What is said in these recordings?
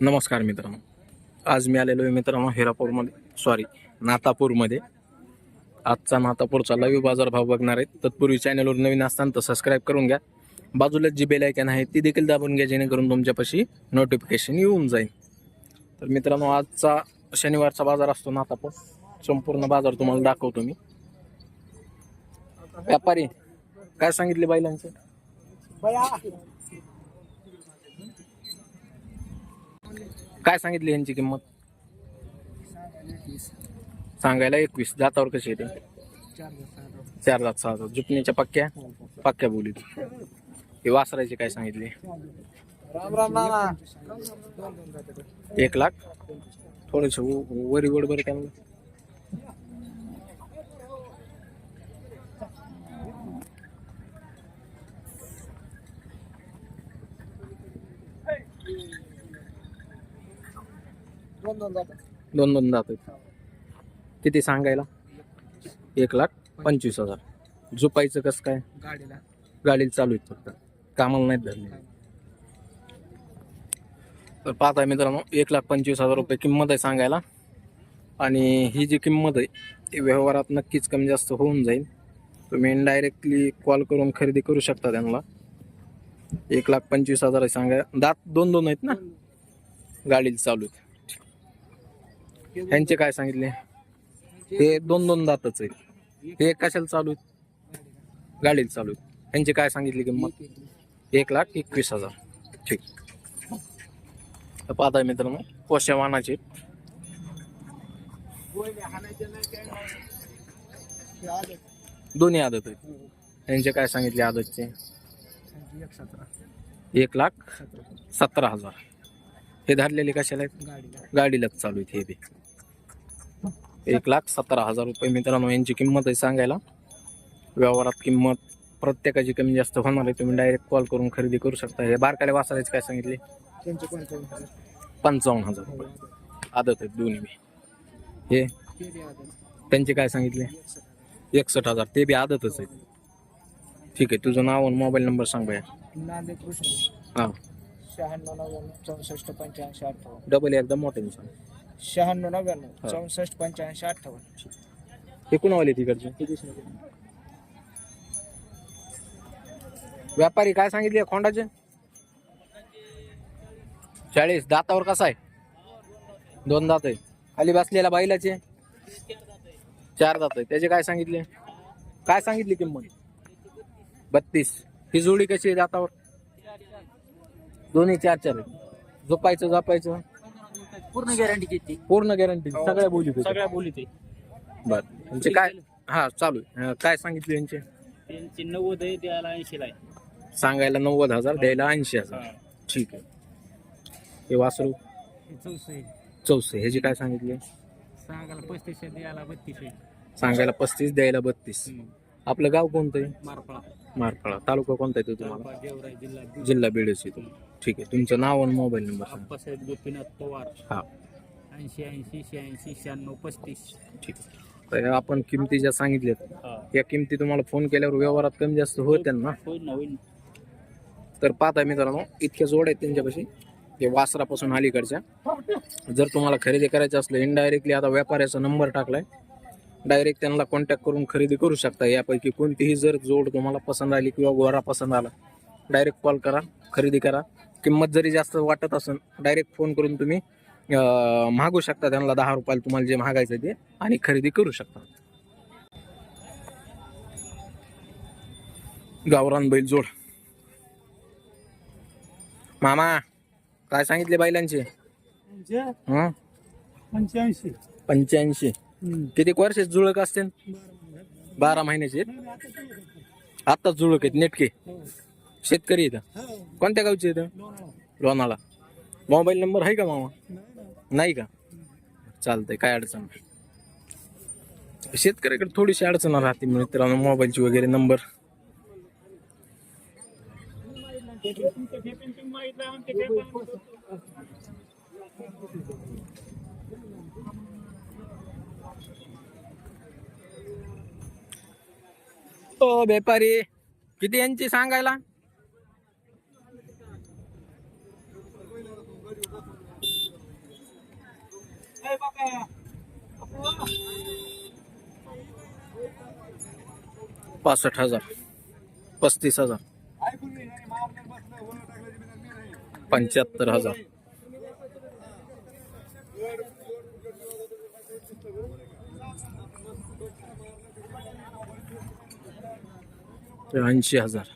नमस्कार मित्रांनो. आज मी आलेलो आहे मित्रांनो हिरापूरमध्ये. सॉरी नातापूरमध्ये. आजचा नातापूरचा लाईव्ह बाजारभाव बघणार आहेत. तत्पूर्वी चॅनलवर नवीन असताना तर सबस्क्राईब करून घ्या. बाजूलाच जी बेल आयकन आहे ती देखील दाबून घ्या जेणेकरून तुमच्यापाशी नोटिफिकेशन येऊन जाईल. तर मित्रांनो आजचा शनिवारचा बाजार असतो नातापूर. संपूर्ण बाजार तुम्हाला दाखवतो मी. व्यापारी काय सांगितले बैलांचे काय सांगितली यांची किंमत? सांगायला एकवीस. दातावर कशी येते चार दात सहा दात. जुपणीच्या पक्क्या? पक्क्या बोलीत. हे वासरायचे काय सांगितले? एक लाख? थोडस वरी वर बरं दोन दोन जातात. दोन दोन दात आहेत. किती सांगायला? एक लाख पंचवीस हजार. झोपायचं कसं काय? गाडीला. गाडीला चालू आहेत फक्त. कामाला नाहीत धरले. तर पाहताय मित्रांनो एक लाख पंचवीस हजार रुपये किंमत आहे सांगायला. आणि ही जी किंमत आहे ती व्यवहारात नक्कीच कमी जास्त होऊन जाईल. तुम्ही इनडायरेक्टली कॉल करून खरेदी करू शकता त्यांना. एक लाख पंचवीस हजार आहे सांगाय दात दोन दोन आहेत ना? गाडीला चालू आहेत. ह्यांचे काय सांगितले? हे दोन दोन दातच आहेत. हे कशाला चालू आहेत? गाडीला चालू आहेत. ह्यांची काय सांगितली किंमत? एक लाख एकवीस हजार. ठीक. तर पाहताय मित्रांनो पोशा वाहनाचे. दोन्ही आदत आहेत. यांचे काय सांगितले आदतचे? एक लाख सतरा हजार. हे धरलेले कशाला आहेत? गाडीला गाडीलाच चालू आहेत हे बी. एक लाख सतरा हजार रुपये मित्रांनो यांची किंमत आहे सांगायला. व्यवहारात किंमत प्रत्येकाची कमी जास्त होणार आहे. तुम्ही डायरेक्ट कॉल करून खरेदी करू शकता. हे बारकाले वासाराचे काय सांगितले? पंचावन्न हजार रुपये. आदत आहेत दोन्ही बी. हे? त्यांचे काय सांगितले? एकसष्ट हजार. ते बी आदतच आहेत. ठीक आहे. तुझं नाव आणि मोबाईल नंबर सांग बाया. कृष्ण हां. शहाण्णव नव्याण्णव चौसष्ट पंच्याऐंशी अठ्ठावन्न. डबल एकदम मोठे सांग. शहाण्णव नव्याण्णव हा. चौसष्ट पंच्याऐंशी अठ्ठावन्न. हे कुणावाले तिकडचे? व्यापारी काय सांगितले? खोंडाचे? चाळीस. दातावर कसा आहे? दोन दात आहे. खाली बसलेला बैलाचे? चार दात आहे. त्याचे काय सांगितले? काय सांगितली किंमत? बत्तीस. ही जोडी कशी आहे दातावर? दोन्ही चार चार आहे. झोपायचं झोपायचं. पूर्ण गॅरंटी किती पूर्ण गॅरंटी सगळ्या बोली सगळ्या बोली ते बर. त्यांचे काय? हा चालू आहे. अं, काय सांगितले यांचे? त्यांची नव्वद आहे द्यायला ऐंशीला आहे. सांगायला नव्वद हजार द्यायला ऐंशी हजार. ठीक आहे. हे वासरू? चौसे. चौसे. ह्याची काय सांगितले? सांगायला पस्तीस द्यायला बत्तीस आहे सांगायला पस्तीस द्यायला बत्तीस. आपलं गाव कोणतं आहे? मारफळा मारफळा तालुका कोणता आहे तो तुम्हाला? जिल्हा जिल्हा बीडच आहे ठीक आहे. तुमचं नाव आणि मोबाईल नंबर सांगा. गोपीनाथ पवार. हा. ऐंशी ऐंशी शहाऐंशी शहाण्णव पस्तीस. ठीक आहे. तर आपण किमती ज्या सांगितल्यात या किमती तुम्हाला फोन केल्यावर व्यवहारात कमी जास्त होत्या ना? होईल ना होईल. तर पाहता मित्रांनो इतक्या जोड आहेत त्यांच्यापाशी. ते वासरापासून अलीकडच्या. जर तुम्हाला खरेदी करायचं असलं इनडायरेक्टली आता व्यापाऱ्याचा नंबर टाकलाय. डायरेक्ट त्यांना कॉन्टॅक्ट करून खरेदी करू शकता. यापैकी कोणतीही जर जोड तुम्हाला पसंत आली किंवा गोरा पसंत आला डायरेक्ट कॉल करा खरेदी करा. किंमत जरी जास्त वाटत असेल डायरेक्ट फोन करून तुम्ही मागू शकता. त्यांना दहा रुपयाला तुम्हाला जे मागायचं ते आणि खरेदी करू शकता. गावरान बैल जोड. मामा काय सांगितले बैलांचे हं? पंच्याऐंशी. पंच्याऐंशी. किती वर्ष जुळक असते? बारा महिन्याचे आहेत. आत्ताच जुळक आहेत नेटके. शेतकरी इथं कोणत्या गावचे इथं लोणाला मोबाईल नंबर आहे का मामा? नाही का? चालतंय काय अडचण शेतकऱ्याकडे थोडीशी अडचण राहते मित्रांनो मोबाईलची वगैरे नंबर. ओ व्यापारी किती यांची सांगायला? पासष्ट हजार पस्तीस हजार पंच्याहत्तर हजार. ऐंशी हजार.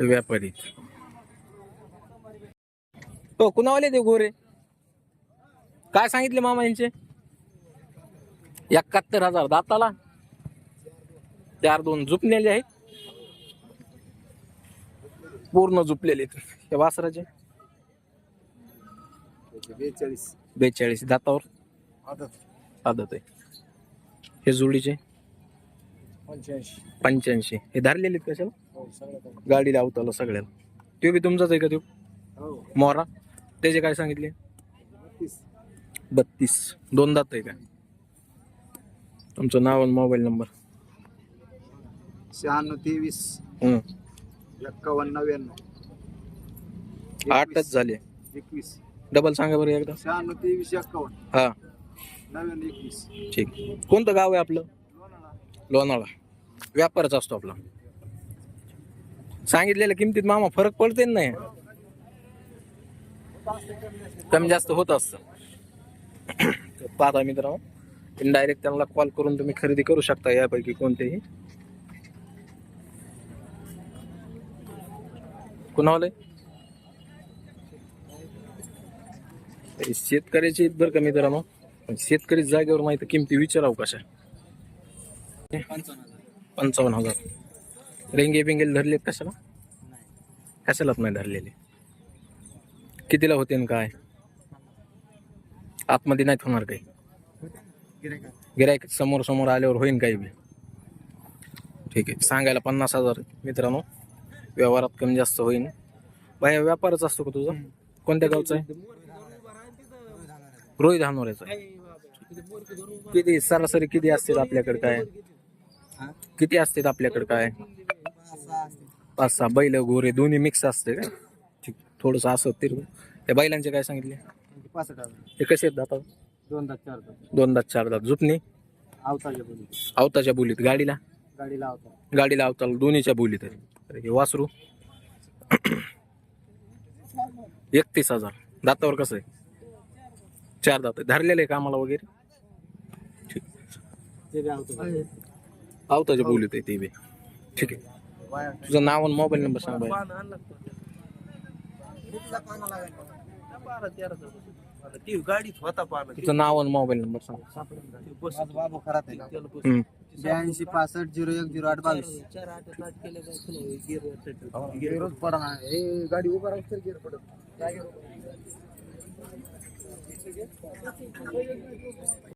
व्यापारी हो कुणावाले ते गोरे? काय सांगितले मामा यांचे? एकाहत्तर हजार दाताला. चार दोन झुपलेले आहेत. पूर्ण झुपलेले हे वासराचे. बेचाळीस. बेचाळीस दातावर. आदत आहे. हे जोडीचे. पंच्याऐंशी. पंच्याऐंशी. हे धरलेले आहेत कशाला? हो सगळं. गाडी लावताला सगळ्याला. तो बी तुमचाच आहे का तो हो. मोरा? त्याचे काय सांगितले? तीस बत्तीस. दोन दात आहे का? तुमचं नाव आणि मोबाईल नंबर. शहाण्णव तेवीस. एक्कावन्न नव्याण्णव. आठच झाले. एकवीस. डबल सांगा बरं एकदा. शहाण्णव तेवीस एक्कावन्न. हा. नव्याण्णव एकवीस. ठीक. कोणतं गाव आहे आपलं? लोणावळा. व्यापारच असतो आपला. सांगितलेल्या किमतीत मामा फरक पडते नाही? कमी जास्त होत असत. पाहता मित्रांनो इनडायरेक्ट त्यांना कॉल करून तुम्ही खरेदी करू शकता यापैकी कोणतेही. कुणावले? शेतकऱ्याची बरं का मित्रांनो. पण शेतकरी जागेवर माहिती किमती विचारावं कशा? पंचावन्न हजार. रेंगे बिंगेल धरलेत कशाला? कशालाच नाही धरलेले. कितीला होते काय? आतमध्ये नाहीत होणार काही. गिरायक समोर समोर आल्यावर होईन काही बी. ठीक आहे. सांगायला पन्नास हजार मित्रांनो. व्यवहारात कमी जास्त होईन. बाया व्यापारच असतो का तुझा? कोणत्या गावचा आहे? रोहित हानोऱ्याचा किती सरासरी किती असतील आपल्याकडे काय? किती असतात आपल्याकडे काय? पाच सहा बैल गोरे दोन्ही मिक्स असते का? ठीक थोडस असं ते त्या बैलांचे काय सांगितले? ते कसे आहेत दाता दोन दात चार दात दोन दात चार दात झुपणी? अवताच्या बोली बोलीत. गाडीला? गाडीला गाडीला आवताला. दोन्हीच्या बोलीत आहे. हे वासरू? एकतीस हजार. दातावर कसं आहे? चार दात धरलेले आहे कामाला वगैरे? ठीक. आवताच्या बोलीत आहे ते बी. ठीक आहे. तुझं नाव आणि मोबाईल नंबर सांग बाई. गाडीत होता पाना तुझं नाव आणि मोबाईल नंबर सांग. माझा बाबू खरात आहे हम्म. ब्याऐंशी पासष्ट झिरो एक झिरो आठ बावीस. चार आठ तास केले काय गिरच पडा हे गाडी उभा पडत